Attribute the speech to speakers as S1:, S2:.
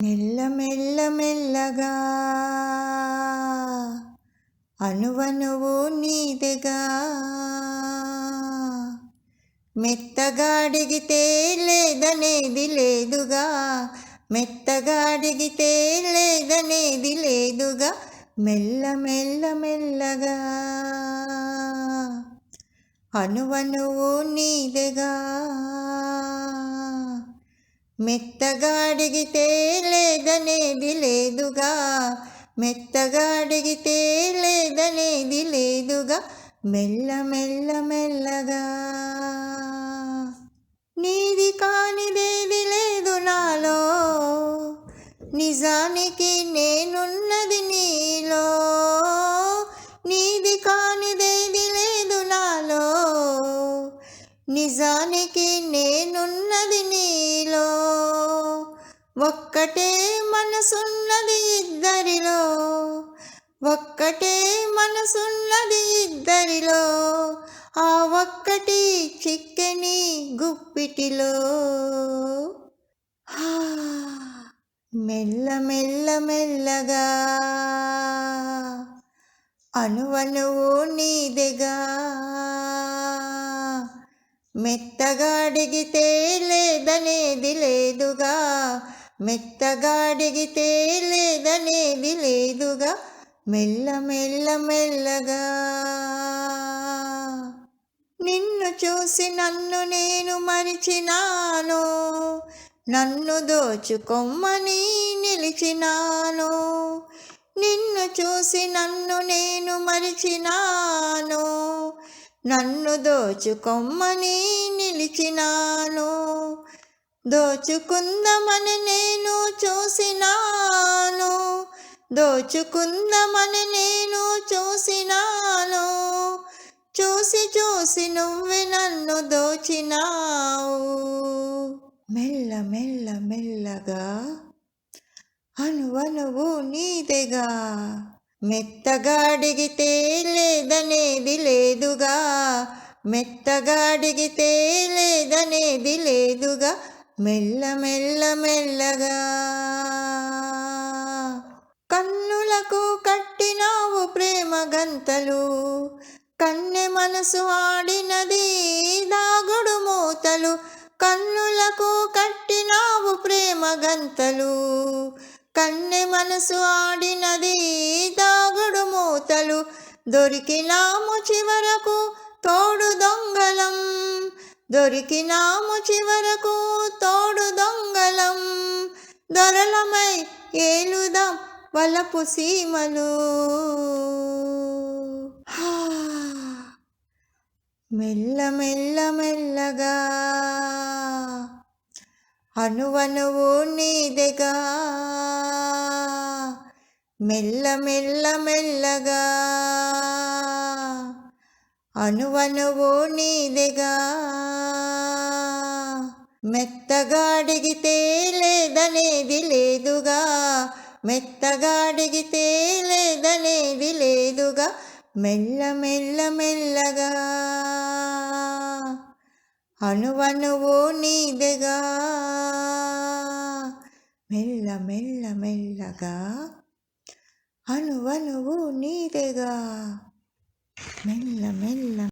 S1: మెల్ల మెల్ల మెల్లగా అనువనువు నీదెగా మెత్తగా అడిగితే లేదనేది లేదుగా మెత్తగా అడిగితే లేదనేది లేదుగా మెల్ల మెల్ల మెల్లగా అనువనువు నీదెగా మెత్తగా అడిగితే లేదనేది లేదుగా. మెత్తగా అడిగితే లేదనేది లేదుగా. మెల్ల మెల్ల మెల్లగా. నీది కానిదేది లేదు నాలో. నిజానికి నేనున్నది నీలో. నీది కానిదేది లేదు నాలో. నిజానికి నేనున్నది నీ ఒక్కటే మనసున్నది ఇద్దరిలో ఒక్కటే మనసున్నది ఇద్దరిలో ఆ ఒక్కటి చిక్కని గుప్పిటిలో. మెల్ల మెల్ల మెల్లగా అనువనువు నీదెగా మెత్తగా అడిగితే లేదనేది లేదుగా. మెత్తగా అడిగితే లేదనేది లేదుగా మెల్ల మెల్ల మెల్లగా. నిన్ను చూసి నన్ను నేను మరిచినాను. నన్ను దోచుకొమ్మని నిలిచినాను. నిన్ను చూసి నన్ను నేను మరిచినాను. నన్ను దోచుకొమ్మని నిలిచినాను. దోచుకుందమని నేను చూసినాను. దోచుకుందమని నేను చూసినాను. చూసి చూసి నువ్వు నన్ను దోచినావు. మెల్ల మెల్ల మెల్లగా అనువనువు నీదెగా. మెత్తగా అడిగితే లేదనేది లేదుగా. మెత్తగా అడిగితే లేదనేది లేదు మెల్ల మెల్ల మెల్లగా కన్నులకు కట్టినావు ప్రేమ గంతలు. కన్నె మనసు ఆడినది దాగుడు మూతలు. కన్నులకు కట్టినావు ప్రేమ గంతలు. కన్నె మనసు ఆడినది దాగుడు మూతలు. దొరికినాము చివరకు తోడు దొంగలం. దొరికినాము చివరకు తోడు దొంగలం. దొరలమై ఏలుదాం వలపు సీమలు. మెల్ల మెల్ల మెల్లగా అనువనువు నీదెగా. మెల్ల మెల్ల మెల్లగా అనువనువు నీదెగా. మెత్తగా అడిగితే లేదనేది లేదుగా మెత్తగా అడిగితే లేదనేది లేదుగా మెల్ల మెల్ల మెల్లగా. అనువనువో నీదెగా మెల్ల మెల్ల మెల్లగా. అనువనువు నీదెగా మెల్ల మెల్ల